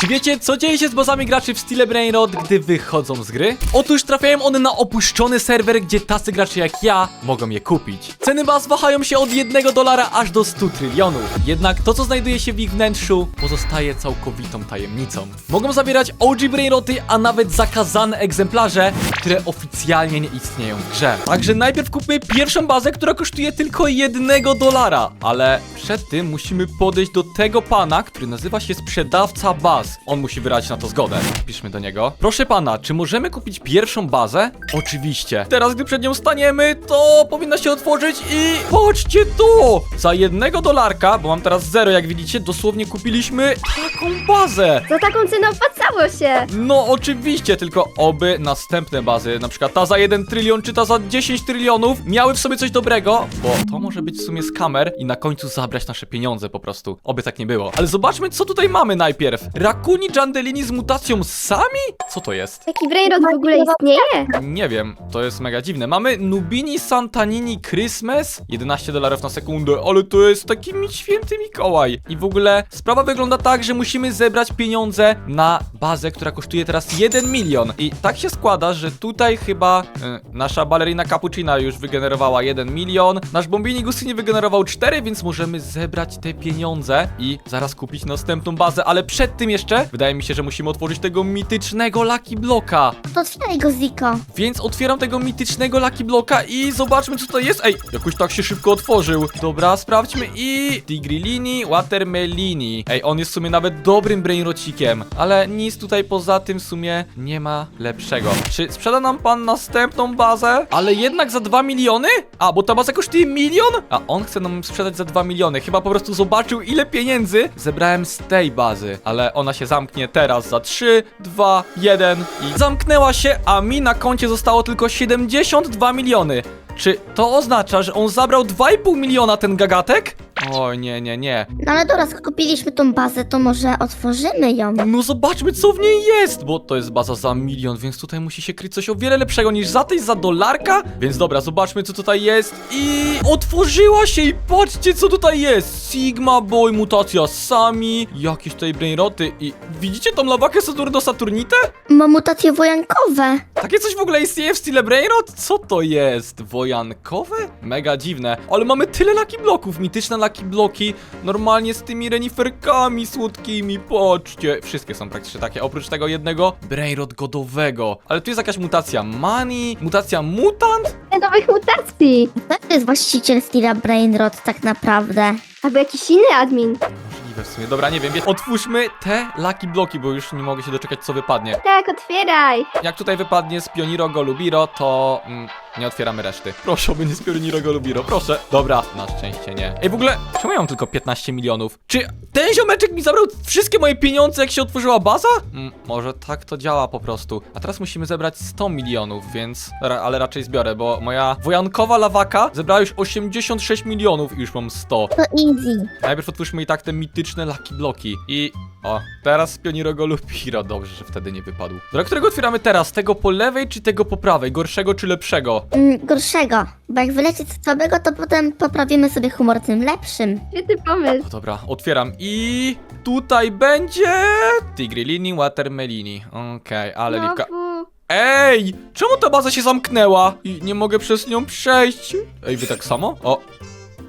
Czy wiecie, co dzieje się z bazami graczy w stile Brainrod, gdy wychodzą z gry? Otóż trafiają one na opuszczony serwer, gdzie tacy gracze jak ja mogą je kupić. Ceny baz wahają się od 1 dolara aż do 100 trylionów. Jednak to, co znajduje się w ich wnętrzu, pozostaje całkowitą tajemnicą. Mogą zabierać OG Brainroty, a nawet zakazane egzemplarze, które oficjalnie nie istnieją w grze. Także najpierw kupmy pierwszą bazę, która kosztuje tylko 1 dolara. Ale przed tym musimy podejść do tego pana, który nazywa się sprzedawca baz. On musi wyrazić na to zgodę. Piszmy do niego. Proszę pana, czy możemy kupić pierwszą bazę? Oczywiście. Teraz, gdy przed nią staniemy, to powinna się otworzyć i... Chodźcie tu! Za jednego dolarka, bo mam teraz zero, jak widzicie, dosłownie kupiliśmy taką bazę. Za taką cenę opłacało się! No oczywiście, tylko oby następne bazy, na przykład ta za 1 trylion czy ta za 10 trylionów, miały w sobie coś dobrego, bo to może być w sumie skamer i na końcu zabrać nasze pieniądze po prostu. Oby tak nie było. Ale zobaczmy, co tutaj mamy najpierw. Rakuni Jandelini z mutacją sami? Co to jest? Taki brainrot w ogóle istnieje? Nie wiem, to jest mega dziwne. Mamy Nubini Santanini Christmas, 11 dolarów na sekundę, ale to jest taki mi święty Mikołaj. I w ogóle sprawa wygląda tak, że musimy zebrać pieniądze na bazę, która kosztuje teraz 1 milion. I tak się składa, że tutaj chyba y, nasza balerina Cappuccina już wygenerowała 1 milion, nasz Bombini Gusini wygenerował 4, więc możemy zebrać te pieniądze i zaraz kupić następną bazę, ale przed tym jeszcze wydaje mi się, że musimy otworzyć tego mitycznego Lucky Bloka. To otwieraj go, Ziko. Więc otwieram tego mitycznego Lucky Bloka i zobaczmy co to jest. Ej, jakoś tak się szybko otworzył. Dobra, sprawdźmy i... Tigrillini, Watermelini. Ej, on jest w sumie nawet dobrym brainrocikiem, ale nic tutaj poza tym w sumie nie ma lepszego. Czy sprzeda nam pan następną bazę? Ale jednak za 2 miliony? A, bo ta baza kosztuje milion? A on chce nam sprzedać za 2 miliony. Chyba po prostu zobaczył ile pieniędzy zebrałem z tej bazy. Ale ona się zamknie teraz za 3, 2, 1 i zamknęła się, a mi na koncie zostało tylko 72 miliony. Czy to oznacza, że on zabrał 2,5 miliona ten gagatek? Oj, nie, nie, nie. No ale dobra, skoro kupiliśmy tą bazę, to może otworzymy ją. No zobaczmy, co w niej jest, bo to jest baza za milion, więc tutaj musi się kryć coś o wiele lepszego niż za tej za dolarka. Więc dobra, zobaczmy, co tutaj jest. I otworzyła się i patrzcie, co tutaj jest. Sigma Boy, mutacja Sami, jakieś tutaj brainroty i widzicie tą lawakę Saturno Saturnite? Ma mutacje wojankowe. Takie coś w ogóle istnieje w stile Brainrot? Co to jest? Wojankowe? Mega dziwne. Ale mamy tyle Lucky Bloków, mityczne Lucky Bloki, normalnie z tymi reniferkami słodkimi, patrzcie. Wszystkie są praktycznie takie, oprócz tego jednego Brainrot godowego. Ale tu jest jakaś mutacja Mani, mutacja Mutant? Nowych mutacji! Kto to jest właściciel Stila Brainrot tak naprawdę? Albo jakiś inny admin. W sumie. Dobra, nie wiem, wie- otwórzmy te Lucky Bloki, bo już nie mogę się doczekać, co wypadnie. Tak, otwieraj! Jak tutaj wypadnie z Pioniro Golubiro, to mm, nie otwieramy reszty. Proszę, by nie z Pioniro Golubiro, proszę. Dobra, na szczęście nie. Ej, w ogóle, czemu ja mam tylko 15 milionów? Czy ten ziomeczek mi zabrał wszystkie moje pieniądze, jak się otworzyła baza? Mm, może tak to działa po prostu. A teraz musimy zebrać 100 milionów, więc... Ra ale raczej zbiorę, bo moja wojankowa lawaka zebrała już 86 milionów i już mam 100. To easy. Najpierw otwórzmy i tak te mityczne Lucky Bloki. I... O, teraz Pioniro Golubiro. Dobrze, że wtedy nie wypadł. Do którego otwieramy teraz? Tego po lewej czy tego po prawej? Gorszego czy lepszego? Mm, gorszego. Bo jak wyleci z słabego, to potem poprawimy sobie humor tym lepszym. Świetny pomysł. No dobra, otwieram i... Tutaj będzie... Tigrillini, Watermelini. Okej, ale lipka... Znowu. Ej! Czemu ta baza się zamknęła? I nie mogę przez nią przejść. Ej, wy tak samo? O,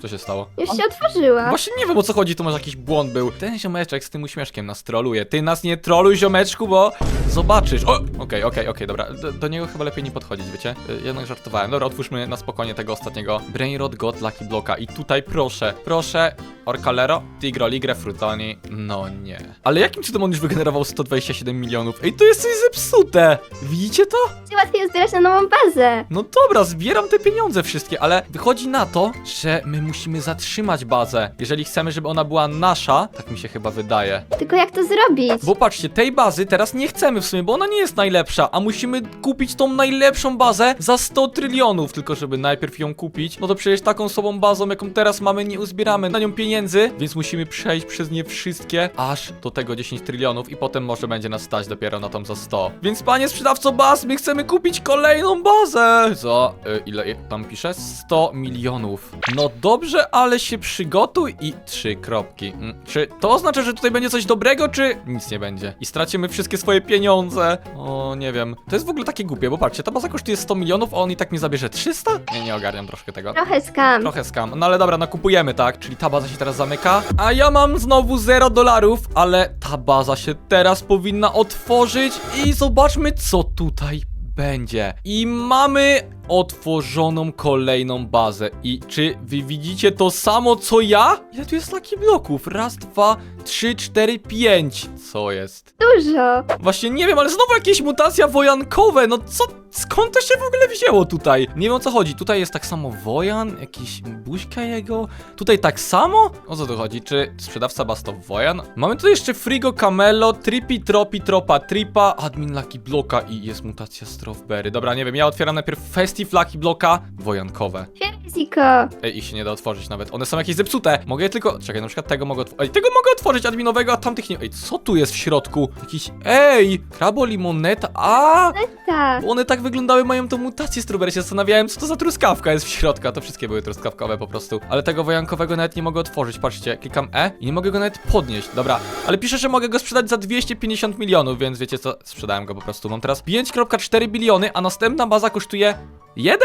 co się stało? Już się otworzyła. Właśnie nie wiem o co chodzi, to może jakiś błąd był. Ten ziomeczek z tym uśmieszkiem nas troluje. Ty nas nie troluj, ziomeczku, bo zobaczysz. O, okej, okej, okej, dobra. Do, do niego chyba lepiej nie podchodzić, wiecie? Y, Jednak żartowałem. Dobra, otwórzmy na spokojnie tego ostatniego. Brainrod God Lucky Blocka. I tutaj proszę, proszę, Orcalero, Tigro, Ligre, Frutoni. No nie. Ale jakim cudem on już wygenerował 127 milionów? Ej, to jest coś zepsute! Widzicie to? Łatwiej jest zbierać na nową bazę. No dobra, zbieram te pieniądze wszystkie, ale wychodzi na to, że my musimy zatrzymać bazę. Jeżeli chcemy, żeby ona była nasza, tak mi się chyba wydaje. Tylko jak to zrobić? Bo patrzcie, tej bazy teraz nie chcemy w sumie, bo ona nie jest najlepsza, a musimy kupić tą najlepszą bazę za 100 trylionów. Tylko żeby najpierw ją kupić, no to przecież taką sobą bazą, jaką teraz mamy, nie uzbieramy na nią pieniędzy, więc musimy przejść przez nie wszystkie, aż do tego 10 trylionów i potem może będzie nas stać dopiero na tą za 100. Więc panie sprzedawco baz, my chcemy kupić kolejną bazę! Za, y, ile tam pisze? 100 milionów. No dobra. Dobrze, ale się przygotuj i trzy kropki. Mm, Czy to oznacza, że tutaj będzie coś dobrego, czy nic nie będzie? I stracimy wszystkie swoje pieniądze? O, nie wiem. To jest w ogóle takie głupie, bo patrzcie, ta baza kosztuje 100 milionów, a on i tak mi zabierze 300? Nie, nie ogarniam troszkę tego. Trochę skam. Trochę skam. No ale dobra, nakupujemy, tak? Czyli ta baza się teraz zamyka. A ja mam znowu 0 dolarów, ale ta baza się teraz powinna otworzyć i zobaczmy, co tutaj będzie. I mamy otworzoną kolejną bazę. I czy wy widzicie to samo co ja? Ile tu jest takich bloków? Raz, dwa, trzy, cztery, pięć. Co jest? Dużo. Właśnie nie wiem, ale znowu jakieś mutacja wojankowe, no co, skąd to się w ogóle wzięło tutaj? Nie wiem o co chodzi, tutaj jest tak samo wojan, jakiś buźka jego, tutaj tak samo? O co tu chodzi, czy sprzedawca bas to wojan? Mamy tu jeszcze Frigo Camelo, Tripi Tropi Tropa Tripa, Admin Lucky Bloka i jest mutacja Strawberry. Dobra, nie wiem, ja otwieram najpierw Festive Lucky Bloka, wojankowe. Fiziko. Ej, ich się nie da otworzyć nawet. One są jakieś zepsute. Mogę je tylko. Czekaj, na przykład tego mogę otworzyć. Ej, tego mogę otworzyć adminowego, a tamtych nie. Ej, co tu jest w środku? Jakiś. Ej! Krabo limoneta. A! Tak. Bo one tak wyglądały, mają tą mutację strawberry. Się zastanawiałem, co to za truskawka jest w środku. A To wszystkie były truskawkowe po prostu. Ale tego wojankowego nawet nie mogę otworzyć. Patrzcie, klikam E i nie mogę go nawet podnieść. Dobra, ale pisze, że mogę go sprzedać za 250 milionów, więc wiecie co? Sprzedałem go po prostu. Mam teraz 5,4 biliony, a następna baza kosztuje 1?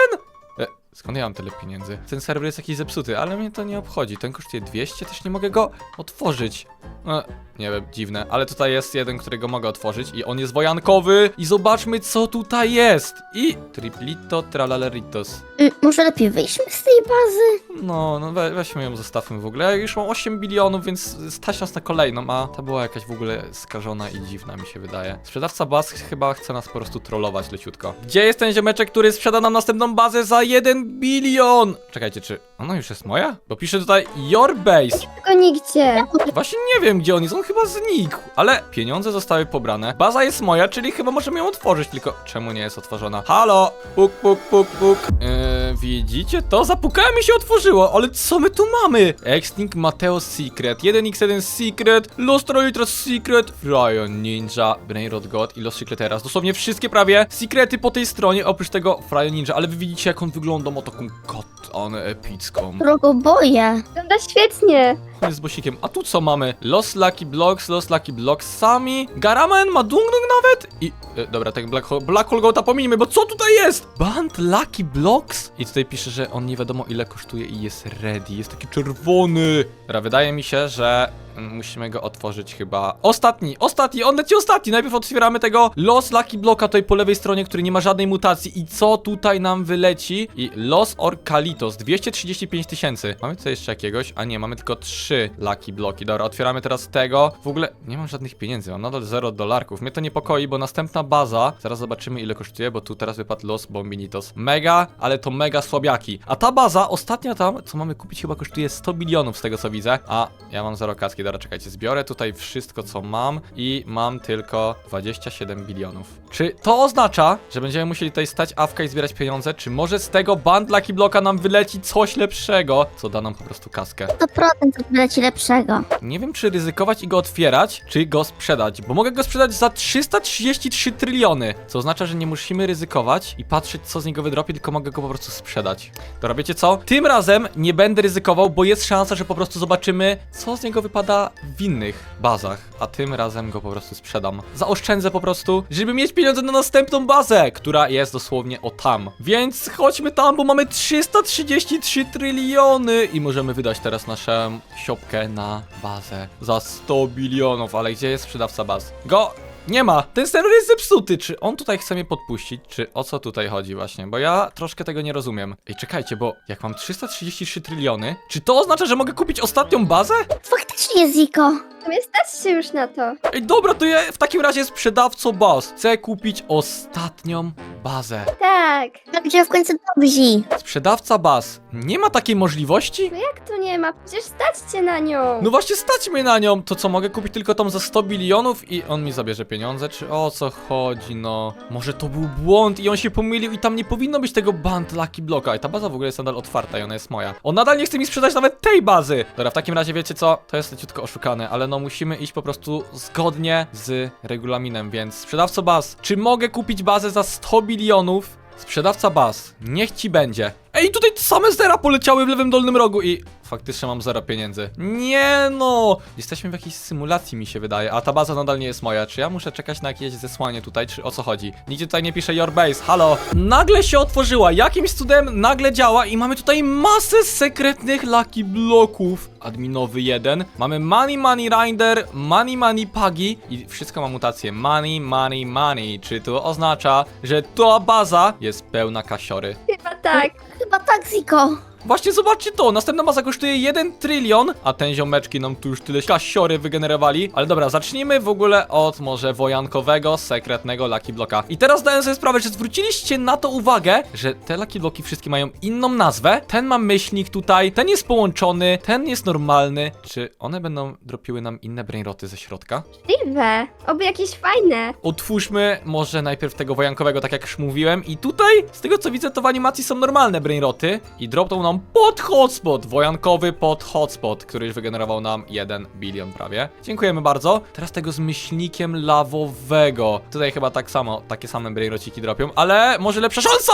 Skąd ja mam tyle pieniędzy? Ten serwer jest jakiś zepsuty, ale mnie to nie obchodzi. Ten kosztuje 200, też nie mogę go otworzyć. E, nie wiem, dziwne, ale tutaj jest jeden, którego mogę otworzyć i on jest wojankowy. I zobaczmy, co tutaj jest. I triplito tralaleritos. Y, może lepiej wyjśmy z tej bazy? No, no we, weźmy ją, zostawmy w ogóle. Już mam 8 bilionów, więc stać nas na kolejną, a ta była jakaś w ogóle skażona i dziwna, mi się wydaje. Sprzedawca baz chyba chce nas po prostu trollować leciutko. Gdzie jest ten ziomeczek, który sprzeda nam następną bazę za 1 bilion? Czekajcie, czy ona już jest moja? Bo pisze tutaj your base. Tylko nigdzie. Właśnie nie wiem, gdzie on jest, on chyba znikł. Ale pieniądze zostały pobrane. Baza jest moja, czyli chyba możemy ją otworzyć, tylko czemu nie jest otworzona? Halo? Puk, puk, puk, puk. Eee, widzicie to? Zapukałem i się otworzyło, ale co my tu mamy? Extinct Mateo Secret, 1x1 Secret, Lost Royal Secret, Fryon Ninja, Brainrot God i Lost Secreteras. Dosłownie wszystkie prawie sekrety po tej stronie, oprócz tego Fryon Ninja, ale wy widzicie jak on wygląda, ma taką kotonę epicką. Drogo boję. Wygląda świetnie. On jest bosikiem. A tu co mamy? Los Lucky Blocks, Los Lucky Blocks sami. Garaman ma Dungnung nawet? I. E, dobra, tak Black, Hole- Black Hole Goata pominijmy, bo co tutaj jest? Band Lucky Blocks? I tutaj pisze, że on nie wiadomo ile kosztuje i jest ready. Jest taki czerwony. Dobra, wydaje mi się, że. Musimy go otworzyć chyba. Ostatni, ostatni, on leci ostatni. Najpierw otwieramy tego Los Lucky Blocka tutaj po lewej stronie, który nie ma żadnej mutacji. I co tutaj nam wyleci? I Los Orcalitos 235 tysięcy. Mamy tutaj jeszcze jakiegoś? A nie, mamy tylko trzy Lucky Bloki. Dobra, otwieramy teraz tego. W ogóle nie mam żadnych pieniędzy, mam nadal 0 dolarków. Mnie to niepokoi, bo następna baza, zaraz zobaczymy ile kosztuje, bo tu teraz wypadł Los Bombinitos. Mega, ale to mega słabiaki. A ta baza, ostatnia tam, co mamy kupić, chyba kosztuje 100 bilionów z tego co widzę. A ja mam 0 kaski, dobra, czekajcie, zbiorę tutaj wszystko co mam i mam tylko 27 bilionów. Czy to oznacza, że będziemy musieli tutaj stać awka i zbierać pieniądze? Czy może z tego band Lucky Bloka nam wyleci coś lepszego, co da nam po prostu kaskę? 100% wyleci lepszego. Nie wiem, czy ryzykować i go otwierać, czy go sprzedać, bo mogę go sprzedać za 333 tryliony, co oznacza, że nie musimy ryzykować i patrzeć, co z niego wydropi, tylko mogę go po prostu sprzedać. Dobra, wiecie co? Tym razem nie będę ryzykował, bo jest szansa, że po prostu zobaczymy, co z niego wypada w innych bazach, a tym razem go po prostu sprzedam. Zaoszczędzę po prostu, żeby mieć pieniądze na następną bazę, która jest dosłownie o tam. Więc chodźmy tam, bo mamy 333 tryliony i możemy wydać teraz naszą siopkę na bazę za 100 bilionów, ale gdzie jest sprzedawca baz? Go! Nie ma! Ten serwer jest zepsuty! Czy on tutaj chce mnie podpuścić? Czy o co tutaj chodzi właśnie? Bo ja troszkę tego nie rozumiem. Ej, czekajcie, bo jak mam 333 tryliony, czy to oznacza, że mogę kupić ostatnią bazę? Faktycznie, Ziko. Sumie stać się już na to. Ej, dobra, to ja w takim razie sprzedawco baz. Chcę kupić ostatnią bazę. Tak. Będzie w końcu dobrzy. Sprzedawca baz. Nie ma takiej możliwości? No jak to nie ma? Przecież stać cię na nią. No właśnie stać mnie na nią. To co, mogę kupić tylko tą za 100 bilionów i on mi zabierze pieniądze? Czy o co chodzi, no? Może to był błąd i on się pomylił i tam nie powinno być tego band Lucky Blocka. I ta baza w ogóle jest nadal otwarta i ona jest moja. On nadal nie chce mi sprzedać nawet tej bazy. Dobra, w takim razie wiecie co? To jest leciutko oszukane, ale no musimy iść po prostu zgodnie z regulaminem, więc sprzedawco baz, czy mogę kupić bazę za 100 bilionów? Sprzedawca baz, niech ci będzie. Ej, tutaj same zera poleciały w lewym dolnym rogu i faktycznie mam zero pieniędzy. Nie no! Jesteśmy w jakiejś symulacji mi się wydaje, a ta baza nadal nie jest moja. Czy ja muszę czekać na jakieś zesłanie tutaj, czy o co chodzi? Nigdzie tutaj nie pisze your base, halo! Nagle się otworzyła, jakimś cudem nagle działa i mamy tutaj masę sekretnych lucky bloków. Adminowy jeden. Mamy money, money rider, money, money pagi i wszystko ma mutację. Money, money, money. Czy to oznacza, że ta baza jest pełna kasiory? Chyba tak. Chyba tak, Ziko. Właśnie zobaczcie to, następna baza kosztuje 1 trylion, a ten ziomeczki nam tu już tyle kasiory wygenerowali. Ale dobra, zacznijmy w ogóle od może wojankowego, sekretnego Lucky Bloka. I teraz zdaję sobie sprawę, że zwróciliście na to uwagę, że te Lucky Bloki wszystkie mają inną nazwę. Ten ma myślnik tutaj, ten jest połączony, ten jest normalny. Czy one będą dropiły nam inne brainroty ze środka? Możliwe. Oby jakieś fajne. Otwórzmy może najpierw tego wojankowego, tak jak już mówiłem. I tutaj, z tego co widzę, to w animacji są normalne brainroty. I dropną nam pod hotspot. Wojankowy pod hotspot, który już wygenerował nam 1 bilion prawie. Dziękujemy bardzo. Teraz tego z myślnikiem lawowego. Tutaj chyba tak samo, takie same brainrociki dropią, ale może lepsza szansa!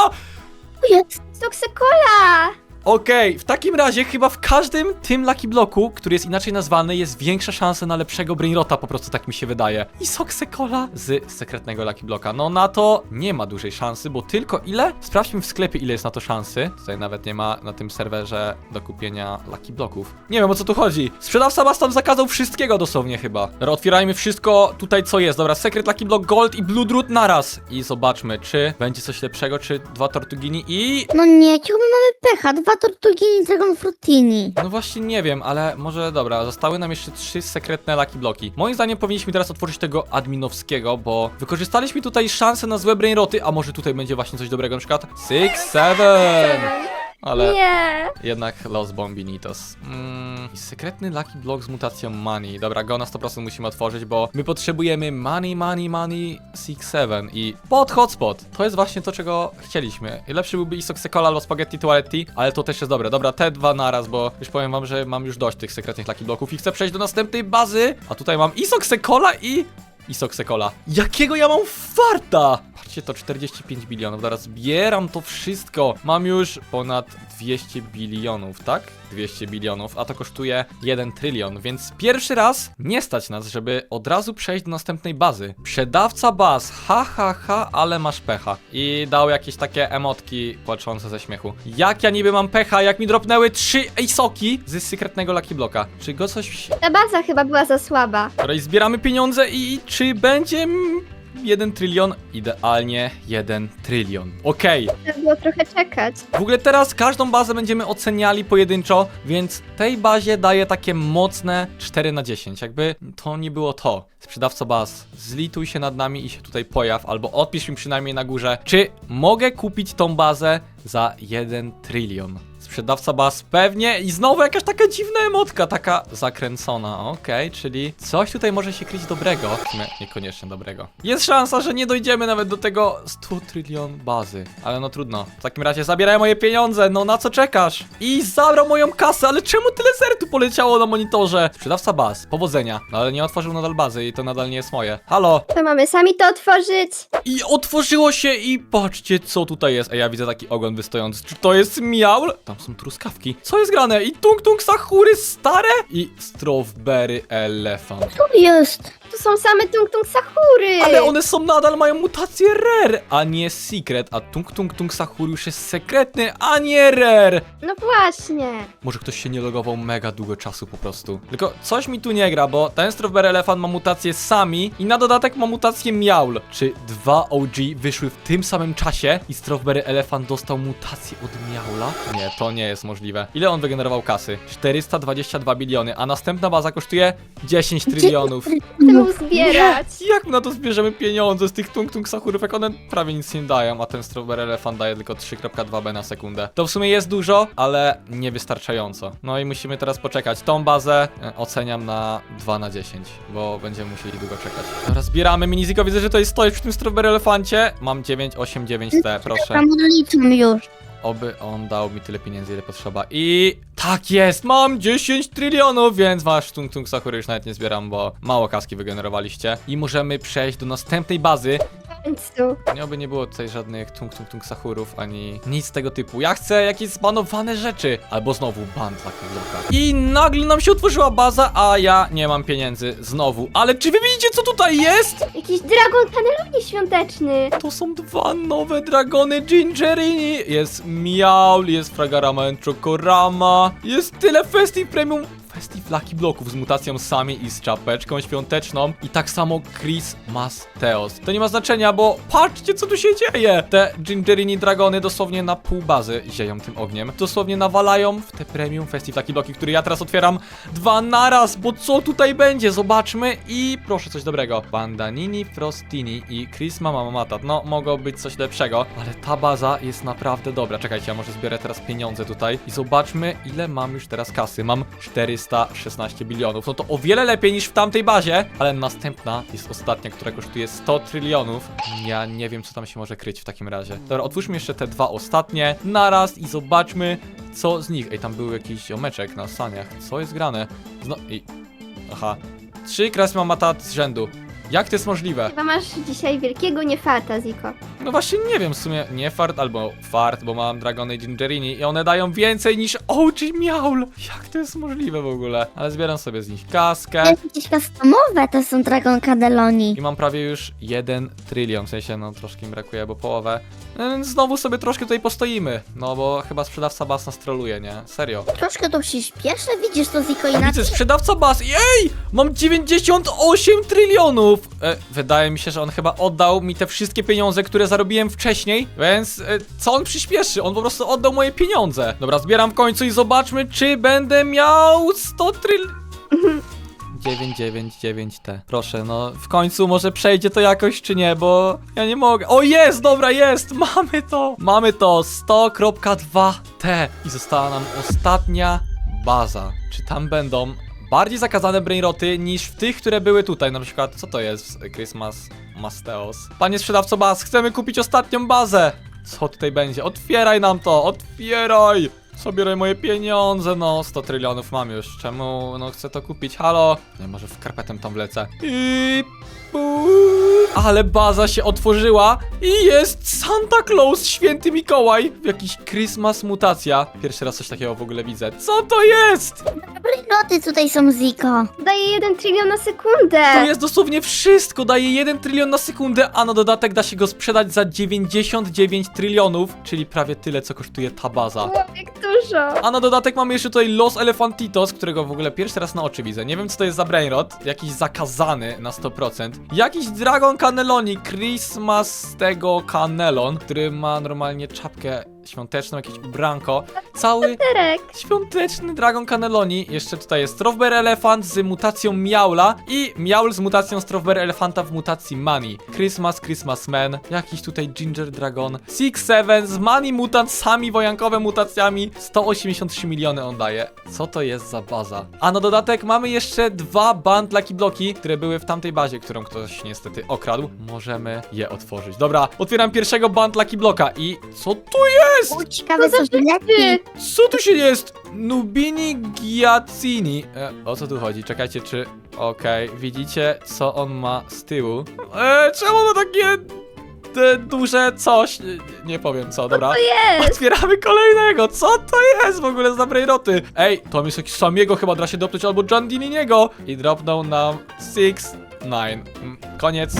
Jest. Soksekola! Okej, w takim razie chyba w każdym tym Lucky Bloku, który jest inaczej nazwany, jest większa szansa na lepszego Brainrota, po prostu tak mi się wydaje. I Soksekola z sekretnego Lucky Bloka. No na to nie ma dużej szansy, bo tylko ile? Sprawdźmy w sklepie, ile jest na to szansy. Tutaj nawet nie ma na tym serwerze do kupienia Lucky Bloków. Nie wiem o co tu chodzi. Sprzedawca was tam zakazał wszystkiego dosłownie chyba. Dobra, otwierajmy wszystko tutaj co jest. Dobra, Secret Lucky Block Gold i Blue Drut naraz. I zobaczmy, czy będzie coś lepszego, czy dwa Tortugini i No nie, ciągle mamy pecha. Dwa tortugini, dragon fruttini. No właśnie nie wiem, ale może dobra, zostały nam jeszcze trzy sekretne Lucky Bloki. Moim zdaniem powinniśmy teraz otworzyć tego adminowskiego, bo wykorzystaliśmy tutaj szansę na złe brainroty, a może tutaj będzie właśnie coś dobrego, na przykład Six, Seven, ale Nie. jednak Los Bombinitos. Mm, i sekretny Lucky Block z mutacją Money. Dobra, go na 100% musimy otworzyć, bo my potrzebujemy Money, Money, Money, Six, Seven i pod hotspot. To jest właśnie to, czego chcieliśmy. I lepszy byłby Isoksekola albo Spaghetti Toaletti, ale to też jest dobre. Dobra, te dwa naraz, bo już powiem wam, że mam już dość tych sekretnych Lucky Blocków i chcę przejść do następnej bazy. A tutaj mam Isoksekola i... Isoksekola. Jakiego ja mam farta! Patrzcie, to 45 bilionów. Teraz zbieram to wszystko. Mam już ponad 200 bilionów, tak? 200 bilionów, a to kosztuje 1 trylion, więc pierwszy raz nie stać nas, żeby od razu przejść do następnej bazy. Przedawca baz, ha ha ha, ale masz pecha. I dał jakieś takie emotki płaczące ze śmiechu. Jak ja niby mam pecha, jak mi dropnęły trzy ejsoki z sekretnego Lucky Bloka. Czy go coś Ta baza chyba była za słaba. Dobra, i zbieramy pieniądze i czy będzie mm, 1 trylion? Idealnie 1 trylion. Okej. Trzeba było trochę czekać. W ogóle teraz każdą bazę będziemy oceniali pojedynczo, więc tej bazie daję takie mocne 4 na 10. Jakby to nie było to. Sprzedawco baz, zlituj się nad nami i się tutaj pojaw, albo odpisz mi przynajmniej na górze, czy mogę kupić tą bazę za 1 trylion. Sprzedawca baz pewnie i znowu jakaś taka dziwna emotka, taka zakręcona, okej, czyli coś tutaj może się kryć dobrego, sumie niekoniecznie dobrego. Jest szansa, że nie dojdziemy nawet do tego 100 trylion bazy, ale no trudno. W takim razie zabieraj moje pieniądze, no na co czekasz? I zabrał moją kasę, ale czemu tyle zer tu poleciało na monitorze? Sprzedawca baz, powodzenia, no ale nie otworzył nadal bazy i to nadal nie jest moje. Halo? To mamy sami to otworzyć. I otworzyło się i patrzcie co tutaj jest. Ej, ja widzę taki ogon wystojący. Czy to jest miaul? Tam są truskawki. Co jest grane? I tung tung sachury stare? I strawberry elefant. Tu jest. Tu są same tung tung sachury. Ale one są nadal, mają mutację rare, a nie secret. A tung tung tung sachury już jest sekretny, a nie rare. No właśnie. Może ktoś się nie logował mega długo czasu po prostu. Tylko coś mi tu nie gra, bo ten Strawberry Elephant ma mutację sami i na dodatek ma mutację Miaul. Czy dwa OG wyszły w tym samym czasie i Strawberry Elephant dostał mutację od Miaula? Nie, to nie jest możliwe. Ile on wygenerował kasy? 422 biliony, a następna baza kosztuje 10 trylionów. Chcę zbierać. Jak na to zbierzemy pieniądze z tych tung tung sachurów, jak one prawie nic nie dają, a ten Strawberry Elephant daje tylko 3.2B na sekundę. To w sumie jest dużo, ale niewystarczająco. No i musimy teraz poczekać. Tą bazę e, oceniam na 2 na 10, bo będziemy musieli długo czekać. Dobra, zbieramy miniziko, widzę, że to jest stoisz przy tym Strawberry Elefancie. Mam 9, 8, 9 T, proszę. Tam odliczam już. Oby on dał mi tyle pieniędzy, ile potrzeba. I tak jest, mam 10 trylionów, więc wasz tung tung sakury już nawet nie zbieram, bo mało kaski wygenerowaliście. I możemy przejść do następnej bazy. Więc tu. Oby nie było tutaj żadnych tung tung tung sahurów, ani nic tego typu. Ja chcę jakieś zbanowane rzeczy. Albo znowu ban dla bloka. I nagle nam się otworzyła baza, a ja nie mam pieniędzy. Znowu. Ale czy wy widzicie, co tutaj jest? Jakiś dragon kaneloni świąteczny. To są dwa nowe dragony Gingerini. Jest Miaul, jest Fragarama and Chokorama. Jest tyle Festive Premium. Festive Lucky Bloków z mutacją Sami i z czapeczką świąteczną. I tak samo Chris Teos. To nie ma znaczenia, bo patrzcie, co tu się dzieje. Te Gingerini dragony dosłownie na pół bazy zieją tym ogniem. Dosłownie nawalają w te Premium Festive Lucky Bloki, które ja teraz otwieram dwa naraz, bo co tutaj będzie? Zobaczmy i proszę coś dobrego. Bandanini, Frostini i Chris Mama Mamatat. No, mogło być coś lepszego, ale ta baza jest naprawdę dobra. Czekajcie, ja może zbiorę teraz pieniądze tutaj i zobaczmy, ile mam już teraz kasy. Mam 416 bilionów. No to o wiele lepiej niż w tamtej bazie, ale następna jest ostatnia, która kosztuje 100 trylionów. Ja nie wiem, co tam się może kryć w takim razie. Dobra, otwórzmy jeszcze te dwa ostatnie naraz i zobaczmy, co z nich. Ej, tam był jakiś ziomeczek na saniach. Co jest grane? Zno... I... Aha. Trzy kresy mamata z rzędu. Jak to jest możliwe? Chyba masz dzisiaj wielkiego niefarta, Ziko. No właśnie nie wiem, w sumie nie fart albo fart, bo mam Dragony i Gingerini i one dają więcej niż OG Miaul. Jak to jest możliwe w ogóle? Ale zbieram sobie z nich kaskę. Jakieś customowe to są Dragon Cadeloni. I mam prawie już 1 trylion, w sensie no troszkę mi brakuje, bo połowę. Więc Znowu sobie troszkę tutaj postoimy, no bo chyba sprzedawca Bas nas troluje, nie? Serio. Troszkę tu się śpieszę, widzisz to Ziko inaczej. widzę, sprzedawca Bas. Jej! Mam 98 trylionów! E, wydaje mi się, że on chyba oddał mi te wszystkie pieniądze, które zarobiłem wcześniej, więc e, co on przyspieszy? On po prostu oddał moje pieniądze. Dobra, zbieram w końcu i zobaczmy, czy będę miał 100 tryl... 999T. Proszę, no w końcu może przejdzie to jakoś, czy nie, bo ja nie mogę. O, jest, dobra, jest, mamy to. Mamy to, 100.2T. I została nam ostatnia baza. Czy tam będą bardziej zakazane brainroty niż w tych, które były tutaj? Na przykład, co to jest Christmas Masteos? Panie sprzedawco baz, chcemy kupić ostatnią bazę. Co tutaj będzie? Otwieraj nam to, otwieraj! Zabieraj moje pieniądze, no 100 trylionów mam już. Czemu no chcę to kupić? Halo? Nie, może w karpetem tam wlecę. I pu- Ale baza się otworzyła i jest Santa Claus, święty Mikołaj. Jakiś Christmas mutacja. Pierwszy raz coś takiego w ogóle widzę. Co to jest? Brainoty tutaj są Ziko. Daje jeden trylion na sekundę. To jest dosłownie wszystko. Daje 1 trylion na sekundę, a na dodatek da się go sprzedać za 99 trylionów, czyli prawie tyle, co kosztuje ta baza. Wow, jak dużo. A na dodatek mamy jeszcze tutaj Los Elefantitos, którego w ogóle pierwszy raz na oczy widzę. Nie wiem, co to jest za brainrot. Jakiś zakazany na 100%. Jakiś Dragon Cannelloni, Christmas z tego Cannellon, który ma normalnie czapkę świąteczną, jakieś ubranko. Cały Terek. świąteczny Dragon Cannelloni. Jeszcze tutaj jest Strawberry Elephant z mutacją Miaula i Miaul z mutacją Strawberry Elefanta w mutacji Mani. Christmas, Christmas Man, jakiś tutaj Ginger Dragon, Six Seven z Mani Mutant, sami wojankowe mutacjami. 183 miliony on daje. Co to jest za baza? A na dodatek mamy jeszcze dwa band Lucky Bloki, które były w tamtej bazie, którą ktoś niestety okradł. Możemy je otworzyć. Dobra, otwieram pierwszego band Lucky Bloka i co tu jest? U, ciekawe Co co za bilety. Co tu się jest? Nubini Giacini. E, o co tu chodzi? Czekajcie, czy... Okej, widzicie, co on ma z tyłu? E, czemu ma takie... Te duże coś? Nie, nie powiem co, dobra. To jest. Otwieramy kolejnego. Co to jest w ogóle za brainroty? Ej, to jest jakiś Samiego chyba da się dopnąć albo Giandiniego. I dropnął nam 6 9. Mm, Koniec.